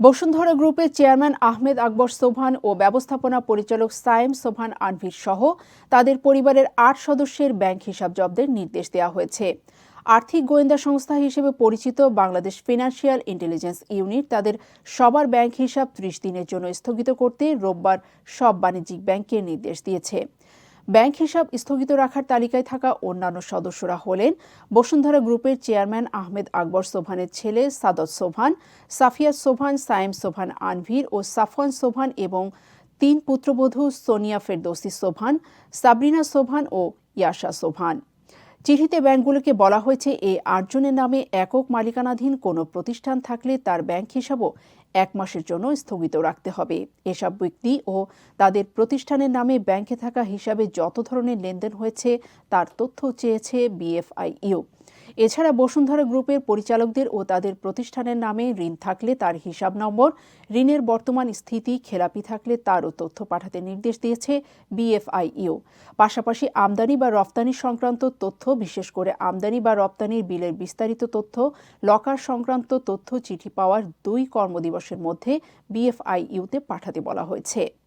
বসুন্ধরা গ্রুপের চেয়ারম্যান আহমেদ আকবর সোভান ও ব্যবস্থাপনা পরিচালক সায়েম সোভান আনভির সহ তাদের পরিবারের আট সদস্যের ব্যাংক হিসাব জব্দের নির্দেশ দেওয়া হয়েছে। আর্থিক গোয়েন্দা সংস্থা হিসেবে পরিচিত বাংলাদেশ ফিনান্সিয়াল ইন্টেলিজেন্স ইউনিট তাদের সবার ব্যাংক হিসাব ত্রিশ দিনের জন্য স্থগিত করতে রোববার সব বাণিজ্যিক ব্যাংককে নির্দেশ দিয়েছে। ব্যাংক হিসাব স্থগিত রাখার তালিকায় থাকা অন্যান্য সদস্যরা হলেন বসুন্ধরা গ্রুপের চেয়ারম্যান আহমেদ আকবর সোভানের ছেলে সাদত সোভান, সাফিয়া সোভান, সায়েম সোভান আনভির ও সাফওয়ান সোভান এবং তিন পুত্রবধূ সোনিয়া ফেরদৌসি সোভান, সাবরিনা সোভান ও ইয়াশা সোভান। চিঠিতে ব্যাংকগুলোকে বলা হয়েছে এই আটজনের নামে একক মালিকানাধীন কোনো প্রতিষ্ঠান থাকলে তার ব্যাংক হিসাবও এক মাসের জন্য স্থগিত রাখতে হবে। এসব ব্যক্তি ও তাদের প্রতিষ্ঠানের নামে ব্যাংকে থাকা হিসাবে যত ধরনের লেনদেন হয়েছে, তার তথ্য চেয়েছে বিএফআইইউ। এছাড়া বসুন্ধরা গ্রুপের পরিচালকদের ও তাদের প্রতিষ্ঠানের নামে ঋণ থাকলে তার হিসাব নম্বর, ঋণের বর্তমান স্থিতি, খেলাপি থাকলে তারও তথ্য পাঠাতে নির্দেশ দিয়েছে বিএফআইইউ। পাশাপাশি আমদানি বা রপ্তানি সংক্রান্ত তথ্য, বিশেষ করে আমদানি বা রপ্তানির বিলের বিস্তারিত তথ্য, লকার সংক্রান্ত তথ্য, চিঠি পাওয়ার দুই কর্মদিবসের মধ্যে বিএফআইইউতে পাঠাতে বলা হয়েছে।